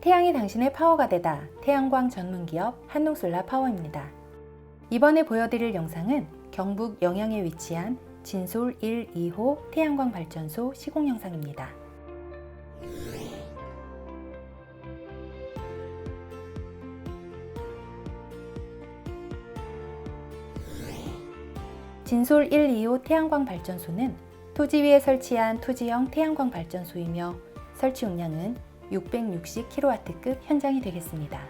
태양이 당신의 파워가 되다. 태양광 전문 기업 한농솔라 파워입니다. 이번에 보여드릴 영상은 경북 영양에 위치한 진솔 1, 2호 태양광 발전소 시공 영상입니다. 진솔 1, 2호 태양광 발전소는 토지 위에 설치한 토지형 태양광 발전소이며 설치 용량은 660kW급 현장이 되겠습니다.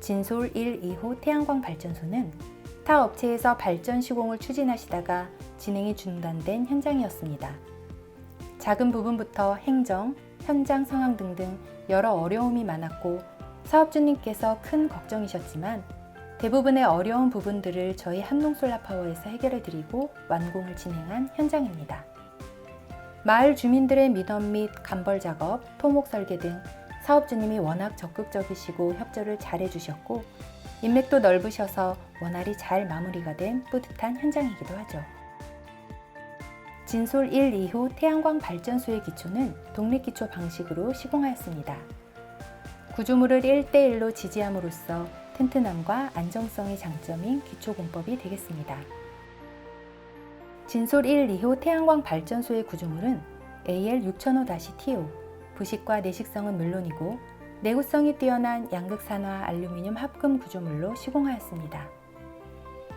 진솔 1, 2호 태양광 발전소는 타 업체에서 발전 시공을 추진하시다가 진행이 중단된 현장이었습니다. 작은 부분부터 행정, 현장 상황 등등 여러 어려움이 많았고 사업주님께서 큰 걱정이셨지만 대부분의 어려운 부분들을 저희 한농솔라파워에서 해결해 드리고 완공을 진행한 현장입니다. 마을 주민들의 민원 및 간벌 작업, 토목 설계 등 사업주님이 워낙 적극적이시고 협조를 잘 해 주셨고 인맥도 넓으셔서 원활히 잘 마무리가 된 뿌듯한 현장이기도 하죠. 진솔 1, 2호 태양광 발전소의 기초는 독립기초 방식으로 시공하였습니다. 구조물을 1대1로 지지함으로써 튼튼함과 안정성이 장점인 기초 공법이 되겠습니다. 진솔 1, 2호 태양광 발전소의 구조물은 AL6005-TO, 부식과 내식성은 물론이고 내구성이 뛰어난 양극산화 알루미늄 합금 구조물로 시공하였습니다.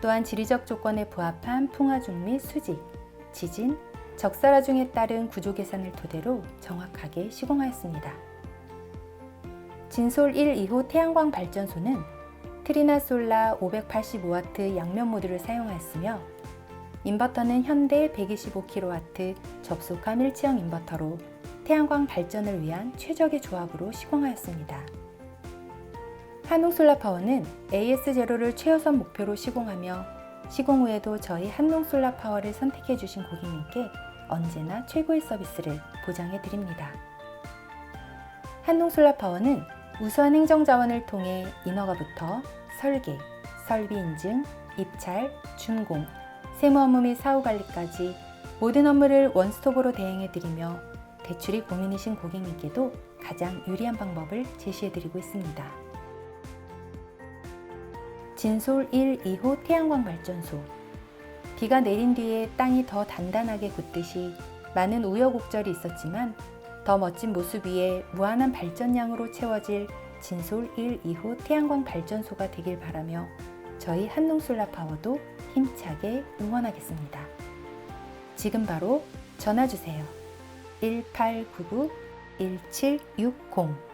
또한 지리적 조건에 부합한 풍화중 및 수직, 지진, 적사라중에 따른 구조 계산을 토대로 정확하게 시공하였습니다. 진솔 1, 2호 태양광 발전소는 트리나 솔라 585W 양면 모듈을 사용하였으며 인버터는 현대 125kW 접속함 일체형 인버터로 태양광 발전을 위한 최적의 조합으로 시공하였습니다. 한농솔라파워는 AS0를 최우선 목표로 시공하며 시공 후에도 저희 한농솔라파워를 선택해 주신 고객님께 언제나 최고의 서비스를 보장해 드립니다. 한농솔라파워는 우수한 행정자원을 통해 인허가부터 설계, 설비 인증, 입찰, 준공, 세무 업무 및 사후 관리까지 모든 업무를 원스톱으로 대행해 드리며 대출이 고민이신 고객님께도 가장 유리한 방법을 제시해 드리고 있습니다. 진솔 1, 2호 태양광 발전소 비가 내린 뒤에 땅이 더 단단하게 굳듯이 많은 우여곡절이 있었지만 더 멋진 모습 위에 무한한 발전량으로 채워질 진솔 1, 2호 태양광 발전소가 되길 바라며 저희 한농솔라 파워도 힘차게 응원하겠습니다. 지금 바로 전화 주세요. 1899-1760